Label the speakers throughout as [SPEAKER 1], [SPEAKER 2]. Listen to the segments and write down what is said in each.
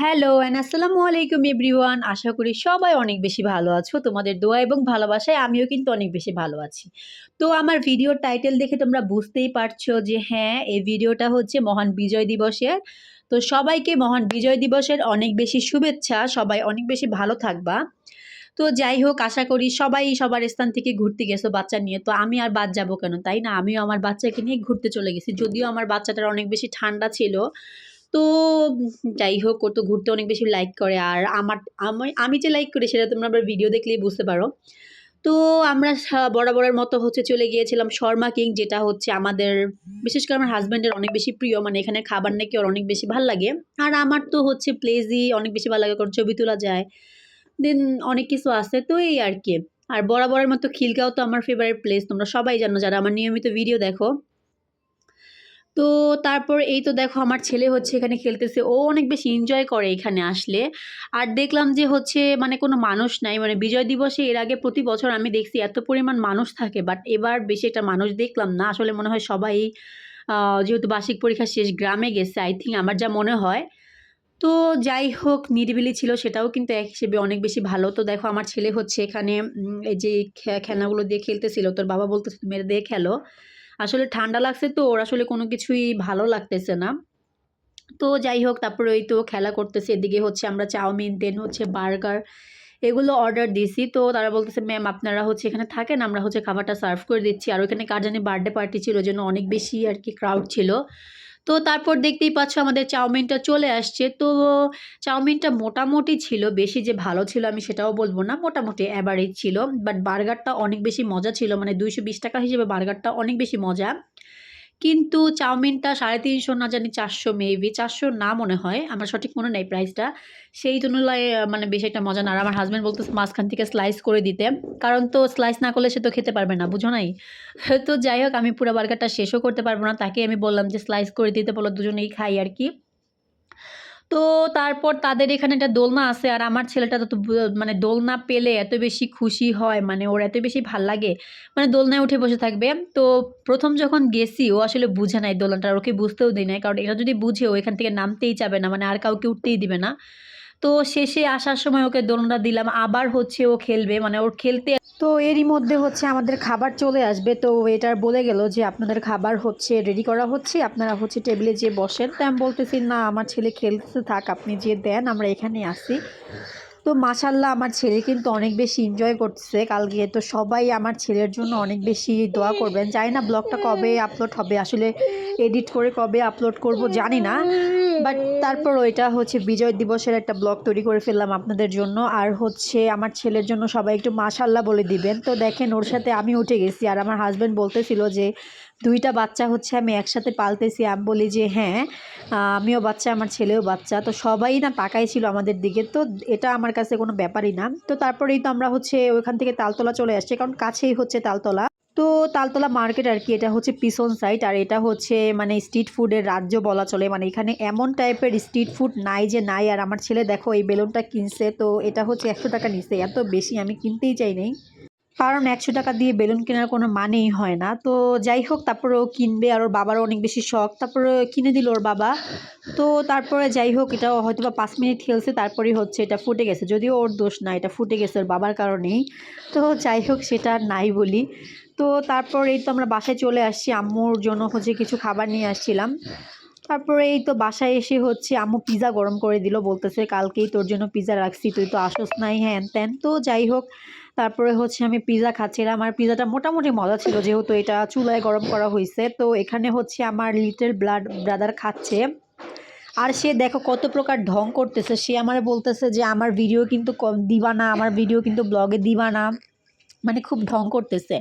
[SPEAKER 1] Hello and আসসালামু আলাইকুম everyone আশা করি সবাই অনেক বেশি ভালো আছো। তোমাদের দোয়া এবং ভালোবাসায় আমিও কিন্তু অনেক বেশি ভালো আছি। তো আমার ভিডিওর টাইটেল দেখে তোমরা বুঝতেই পারছ যে হ্যাঁ এই ভিডিওটা হচ্ছে মহান বিজয় দিবসের। তো সবাইকে মহান বিজয় দিবসের অনেক বেশি শুভেচ্ছা। সবাই অনেক বেশি ভালো থাকবা। তো যাই হোক, আশা করি সবাই সবার স্থান থেকে ঘুরতে গেছো বাচ্চা নিয়ে। তো আমি আর বাদ যাব কেন, তাই না? আমিও আমার বাচ্চাকে নিয়ে ঘুরতে চলে গেছি। যদিও আমার বাচ্চাটার অনেক বেশি ঠান্ডা ছিল। তো যাই হোক ও তো ঘুরতে অনেক বেশি লাইক করে। আর আমার, আমি যে লাইক করি সেটা তোমরা আবার ভিডিও দেখলেই বুঝতে পারো। তো আমরা বরাবরের মতো হচ্ছে চলে গিয়েছিলাম শর্মা কিং, যেটা হচ্ছে আমাদের, বিশেষ করে আমার হাজব্যান্ডের অনেক বেশি প্রিয়। মানে এখানে খাবার নাকি ওর অনেক বেশি ভালো লাগে। আর আমার তো হচ্ছে প্লেজই অনেক বেশি ভালো লাগে, কারণ ছবি তোলা যায়। দেন অনেক কিছু আছে, তো এই আর কি। আর বরাবরের মতো খিলগাঁও তো আমার ফেভারিট প্লেস তোমরা সবাই জানো, যারা আমার নিয়মিত ভিডিও দেখো। তো তারপর এই তো দেখো আমার ছেলে হচ্ছে এখানে খেলতেছে। ও অনেক বেশি এনজয় করে এখানে আসলে। আর দেখলাম যে হচ্ছে মানে কোনো মানুষ নাই। মানে বিজয় দিবসে এর আগে প্রতি বছর আমি দেখছি এত পরিমাণ মানুষ থাকে। বাট এবার বেশি একটা মানুষ দেখলাম না। আসলে মনে হয় সবাই যেহেতু বার্ষিক পরীক্ষা শেষ গ্রামে গেছে আই থিঙ্ক আমার যা মনে হয়। তো যাই হোক, নিরিবিলি ছিল সেটাও কিন্তু এক হিসেবে অনেক বেশি ভালো। তো দেখো আমার ছেলে হচ্ছে এখানে এই যে খে- খেলনাগুলো দিয়ে খেলতেছিল। তোর বাবা বলতেছে এটা দিয়ে খেলো। আসলে ঠান্ডা লাগছে তো, ওর আসলে কোনো কিছুই ভালো লাগতেছে না। তো যাই হোক, তারপরে ওই তো খেলা করতেছে, এদিকে হচ্ছে আমরা চাউমিন দেন হচ্ছে বার্গার এগুলো অর্ডার দিছি। তো তারা বলতেছে ম্যাম আপনারা হচ্ছে এখানে থাকেন, আমরা হচ্ছে খাবারটা সার্ভ করে দিচ্ছি। আর ওইখানে কার জানি বার্থডে পার্টি ছিল জন্য অনেক বেশি আর কি ক্রাউড ছিল। তো তারপর দেখতেই পাচ্ছ আমাদের চাউমিনটা চলে আসছে। তো চাউমিনটা মোটামুটি ছিল, বেশি যে ভালো ছিল আমি সেটাও বলব না, মোটামুটি অ্যাভারেজ ছিল। বাট বার্গারটা অনেক বেশি মজা ছিল মানে দুইশো বিশ টাকা হিসেবে বার্গারটা অনেক বেশি মজা। কিন্তু চাউমিনটা সাড়ে তিনশো না জানি চারশো মেবি চারশো না মনে হয়, আমার সঠিক মনে নেই প্রাইসটা সেই তুলনায় মানে বেশি একটা মজা না। আর আমার হাজব্যান্ড বলতেছে মাঝখান থেকে স্লাইস করে দিতে। কারণ তো স্লাইস না করলে সে তো খেতে পারবে না, বুঝো নাই? তো যাই হোক, আমি পুরো বার্গারটা শেষও করতে পারব না। তাকে আমি বললাম যে স্লাইস করে দিতে বলো, দুজনেই খাই আর কি। তো তারপর তাদের এখানে একটা দোলনা আছে আর আমার ছেলেটা তত মানে দোলনা পেলে এত বেশি খুশি হয় মানে ওর এত বেশি ভালো লাগে মানে দোলনায় উঠে বসে থাকবে। তো প্রথম যখন গেছি, ও আসলে বুঝে নাই দোলনাটা ওকে বুঝতেও দিই নাই, কারণ এটা যদি বুঝে ও এখান থেকে নামতেই চাবে না মানে আর কাউকে উঠতেই দিবে না। তো শেষে আসার সময় ওকে দোলনা দিলাম। আবার হচ্ছে ও খেলবে মানে ওর খেলতে তো এরই মধ্যে হচ্ছে আমাদের খাবার চলে আসবে। তো ওয়েটার বলে গেল যে, আপনাদের খাবার হচ্ছে রেডি করা হচ্ছে, আপনারা হচ্ছে টেবিলে যে বসেন। তো আমি বলতেছি, না, আমার ছেলে খেলতে থাক, আপনি যে দেন, আমরা এখানে আসি। তো মাশাল্লাহ আমার ছেলে কিন্তু অনেক বেশি এনজয় করতেছে। কালকে তো সবাই আমার ছেলের জন্য অনেক বেশি দোয়া করবেন। জানি না ব্লগটা কবে আপলোড হবে, আসলে এডিট করে কবে আপলোড করব জানি না। বাট তারপর ওইটা হচ্ছে বিজয় দিবসের একটা ব্লগ তৈরি করে ফেললাম আপনাদের জন্য। আর হচ্ছে আমার ছেলের জন্য সবাই একটু মাশাল্লাহ বলে দিবেন। তো দেখেন ওর সাথে আমি উঠে গেছি। আর আমার হাজব্যান্ড বলতেছিল যে দুইটা বাচ্চা হচ্ছে, আমি একসাথে পালতেছি। আমি বলি যে হ্যাঁ আমিও বাচ্চা, আমার ছেলেও বাচ্চা। তো সবাই না তাকাই ছিল আমাদের দিকে। তো এটা আমার কাছে কোনো ব্যাপারই না। তো তারপরেই তো আমরা হচ্ছে ওইখান থেকে তালতলা চলে আসছি, কারণ কাছেই হচ্ছে তালতলা। তো তালতলা মার্কেট আর কি, এটা হচ্ছে পিছন সাইড আর এটা হচ্ছে মানে স্ট্রিট ফুডের রাজ্য বলা চলে। মানে এখানে এমন টাইপের স্ট্রিট ফুড নাই যে নাই। আর আমার ছেলে দেখো, এই বেলুনটা কিনছে, তো এটা হচ্ছে একশো টাকা নিছে এত বেশি আমি কিনতেই চাই নাই। কারণ একশো টাকা দিয়ে বেলুন কেনার কোনো মানেই হয় না। তো যাই হোক তারপরে ও কিনবে আর ওর বাবারও অনেক বেশি শখ। তারপরে কিনে দিল ওর বাবা। তো তারপরে যাই হোক, এটা হয়তো বা পাঁচ মিনিট খেলছে, তারপরেই হচ্ছে এটা ফুটে গেছে। যদিও ওর দোষ না, এটা ফুটে গেছে ওর বাবার কারণেই। তো যাই হোক, সেটা নাই বলি। তো তারপর এই তো আমরা বাসায় চলে আসছি, আম্মুর জন্য হচ্ছে কিছু খাবার নিয়ে আসছিলাম। তারপরে এই তো বাসায় এসে হচ্ছে আম্মু পিৎজা গরম করে দিল, বলতেছে কালকেই তোর জন্য পিৎজা রাখছি, তুই তো আসস নাই, হ্যান ত্যান। তো যাই হোক তারপরে হচ্ছে আমি পিৎজা খাচ্ছিলাম। আর পিৎজাটা মোটামুটি মজা ছিল, যেহেতু এটা চুলায় গরম করা হয়েছে তো এখানে হচ্ছে আমার লিটল ব্লাড ব্রাদার খাচ্ছে। আর সে দেখো কত প্রকার ঢং করতেছে। সে আমার বলতেছে যে, আমার ভিডিও কিন্তু দিবা না। আমার ভিডিও কিন্তু ব্লগে দিবা না। মানে খুব ঢং করতেছে।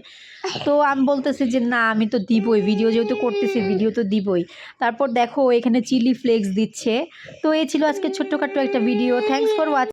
[SPEAKER 1] তো আমি বলতেছি যে, না, আমি তো দিবই। ভিডিও যেহেতু করতেছি ভিডিও তো দিবই। তারপর দেখো, এখানে চিলি ফ্লেক্স দিচ্ছে। তো এই ছিল আজকে ছোট্টখাট্টো একটা ভিডিও থ্যাংকস ফর ওয়াচিং